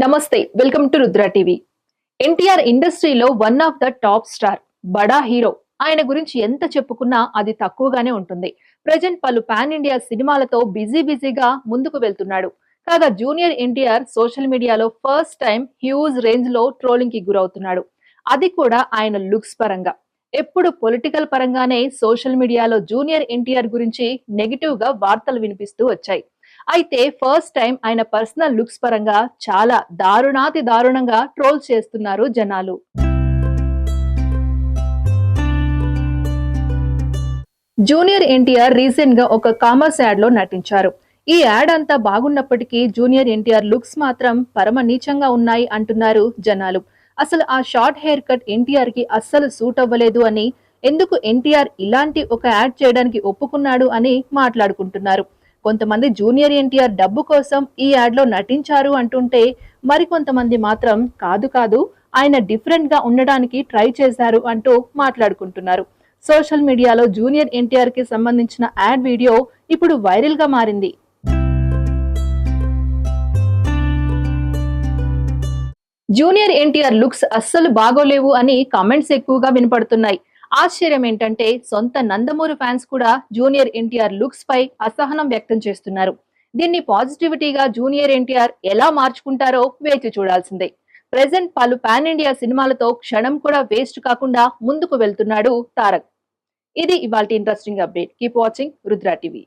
నమస్తే welcome to Rudra TV. NTR ఇండస్ట్రీలో one of the top star బడా hero. ఆయన గురించి ఎంత చెప్పుకున్నా అది తక్కువగానే ఉంటుంది. ప్రజెంట్ పలు పాన్ ఇండియా సినిమాలతో బిజీ బిజీగా ముందుకు వెళ్తున్నాడు. కాగా జూనియర్ ఎన్టీఆర్ సోషల్ మీడియాలో ఫస్ట్ టైం హ్యూజ్ రేంజ్లో ట్రోలింగ్కి గురవుతున్నాడు. అది కూడా ఆయన లుక్స్ పరంగా. ఎప్పుడు పొలిటికల్ పరంగానే సోషల్ మీడియాలో జూనియర్ ఎన్టీఆర్ గురించి నెగిటివ్గా వార్తలు వినిపిస్తూ వచ్చాయి. అయితే ఫస్ట్ టైం ఆయన పర్సనల్ లుక్స్ పరంగా చాలా దారుణాతి దారుణంగా ట్రోల్ చేస్తున్నారు జనాలు. జూనియర్ ఎన్టీఆర్ రీసెంట్గా ఒక కామర్స్ యాడ్లో నటించారు. ఈ యాడ్ అంతా బాగున్నప్పటికీ జూనియర్ ఎన్టీఆర్ లుక్స్ మాత్రం పరమ నీచంగా ఉన్నాయి అంటున్నారు జనాలు. అసలు ఆ షార్ట్ హెయిర్ కట్ ఎన్టీఆర్కి అస్సలు సూట్ అవ్వలేదు అని ఎందుకు ఎన్టీఆర్ ఇలాంటి ఒక యాడ్ చేయడానికి ఒప్పుకున్నాడు అని మాట్లాడుకుంటున్నారు. కొంతమంది జూనియర్ ఎన్టీఆర్ డబ్బు కోసం ఈ యాడ్లో నటించారు అంటుంటే మరికొంతమంది మాత్రం కాదు కాదు ఆయన డిఫరెంట్గా ఉండడానికి ట్రై చేశారు అంటూ మాట్లాడుకుంటున్నారు. సోషల్ మీడియాలో జూనియర్ ఎన్టీఆర్కి సంబంధించిన యాడ్ వీడియో ఇప్పుడు వైరల్గా మారింది. జూనియర్ ఎన్టీఆర్ లుక్స్ అస్సలు బాగోలేవు అని కామెంట్స్ ఎక్కువగా వినపడుతున్నాయి. ఆశ్చర్యం ఏంటంటే సొంత నందమూరి ఫ్యాన్స్ కూడా జూనియర్ ఎన్టీఆర్ లుక్స్ పై అసహనం వ్యక్తం చేస్తున్నారు. దీన్ని పాజిటివిటీగా జూనియర్ ఎన్టీఆర్ ఎలా మార్చుకుంటారో వేచి చూడాల్సిందే. ప్రెసెంట్ పలు పాన్ ఇండియా సినిమాలతో క్షణం కూడా వేస్ట్ కాకుండా ముందుకు వెళ్తున్నాడు తారక్. ఇది ఇవాళ interesting update. Keep watching Rudra TV.